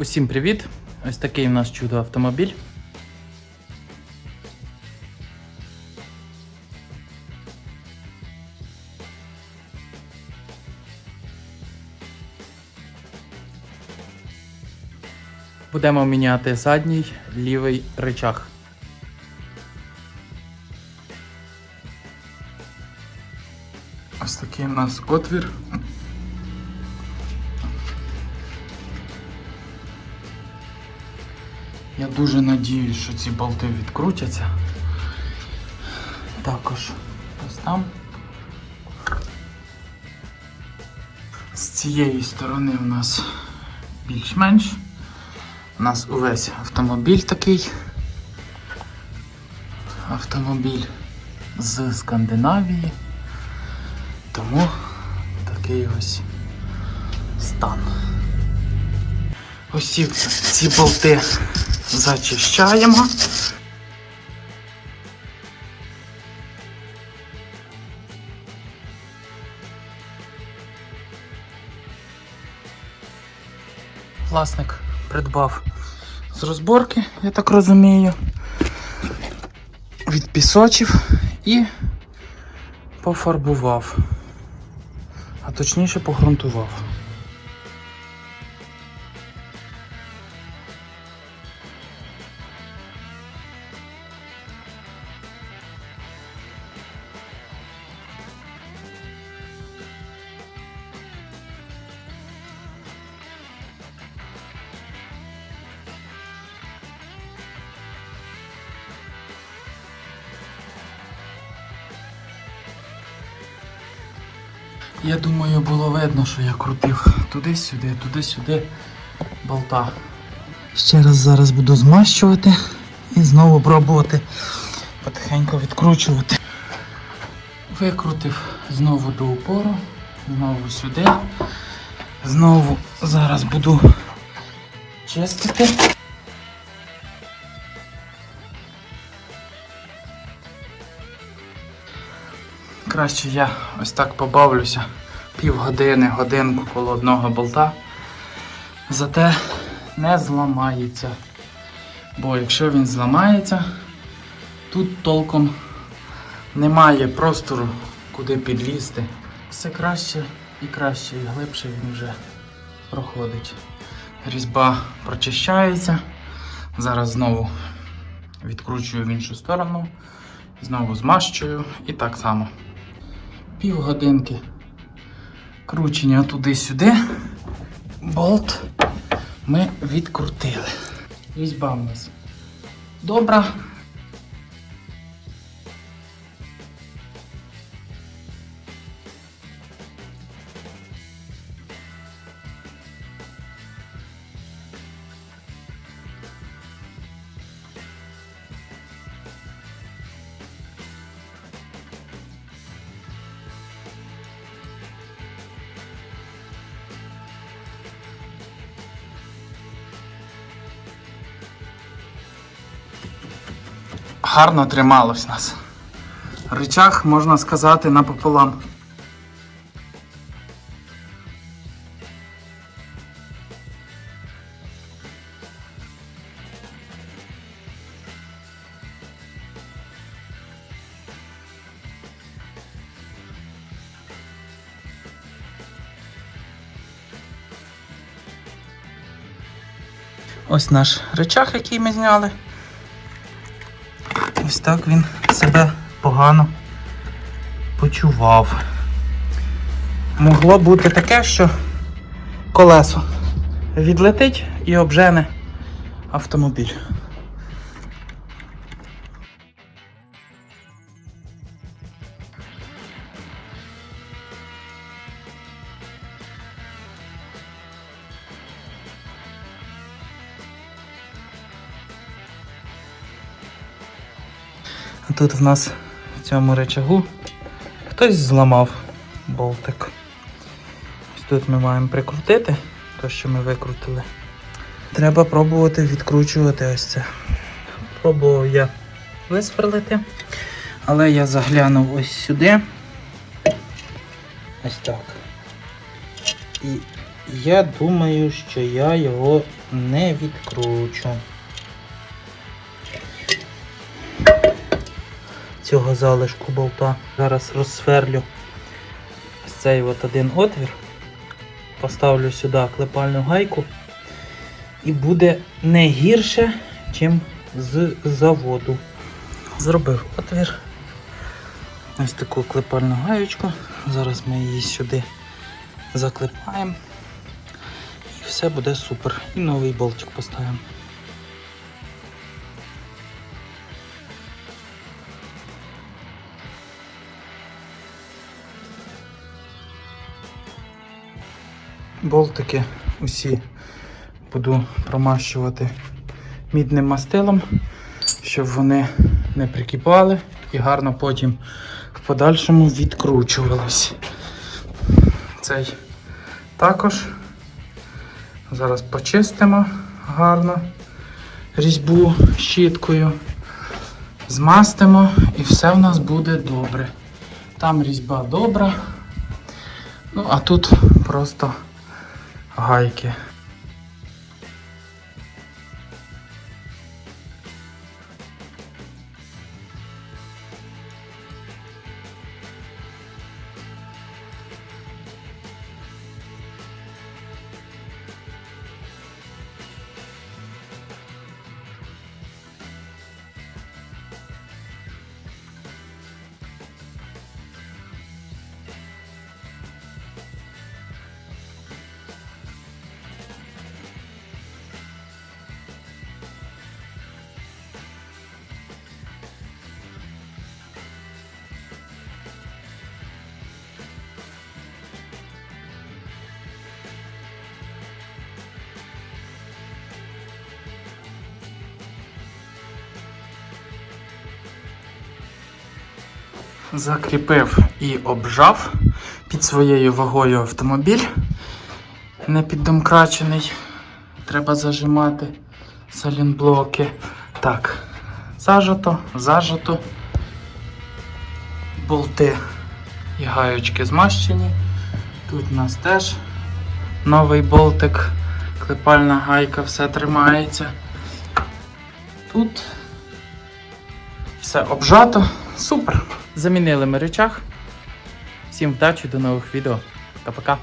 Усім привіт! Ось такий у нас чудо автомобіль. Будемо міняти задній лівий рычаг. Ось такий у нас отвір. Я дуже надіюсь, що ці болти відкрутяться. Також ось там. З цієї сторони у нас більш-менш. У нас увесь автомобіль такий. Автомобіль з Скандинавії. Тому такий ось стан. Ось ці, болти зачищаємо. Власник придбав з розборки, я так розумію, відпісочив і пофарбував, а точніше погрунтував. Я думаю, було видно, що я крутив туди-сюди, туди-сюди болта. Ще раз зараз буду змащувати і знову пробувати потихеньку відкручувати. Викрутив знову до упору, знову сюди. Знову зараз буду чистити. Краще я ось так побавлюся півгодини, годинку коло одного болта. Зате не зламається. Бо якщо він зламається, тут толком немає простору, куди підлізти. Все краще і краще, і глибше він вже проходить. Різьба прочищається. Зараз знову відкручую в іншу сторону, знову змащую і так само півгодинки кручення туди-сюди. Болт ми відкрутили. Різьба в нас добра. Гарно трималось нас. Ричаг, можна сказати, напополам. Ось наш рычаг, який ми зняли. Ось так він себе погано почував. Могло бути таке, що колесо відлетить і обжене автомобіль. Тут в нас в цьому речагу хтось зламав болтик. Ось тут ми маємо прикрутити те, що ми викрутили. Треба пробувати відкручувати ось це. Пробував я висверлити, але я заглянув ось сюди. Ось так. І я думаю, що я його не відкручу. Цього залишку болта. Зараз розсверлю цей от один отвір. Поставлю сюди клепальну гайку. І буде не гірше, чим з заводу. Зробив отвір. Ось таку клепальну гаючку. Зараз ми її сюди заклепаємо. І все буде супер. І новий болтик поставимо. Болтики усі буду промащувати мідним мастилом, щоб вони не прикипали і гарно потім в подальшому відкручувались. Цей також зараз почистимо гарно різьбу щіткою, змастимо і все в нас буде добре. Там різьба добра. Ну, а тут просто гайки. Закріпив і обжав під своєю вагою автомобіль. Не піддомкрачений. Треба зажимати салінблоки. Так, зажато, зажато. Болти і гаючки змащені. Тут у нас теж новий болтик, клепальна гайка, все тримається. Тут все обжато. Супер. Замінили ми речах. Всім вдачі, до нових відео. Пока-пока.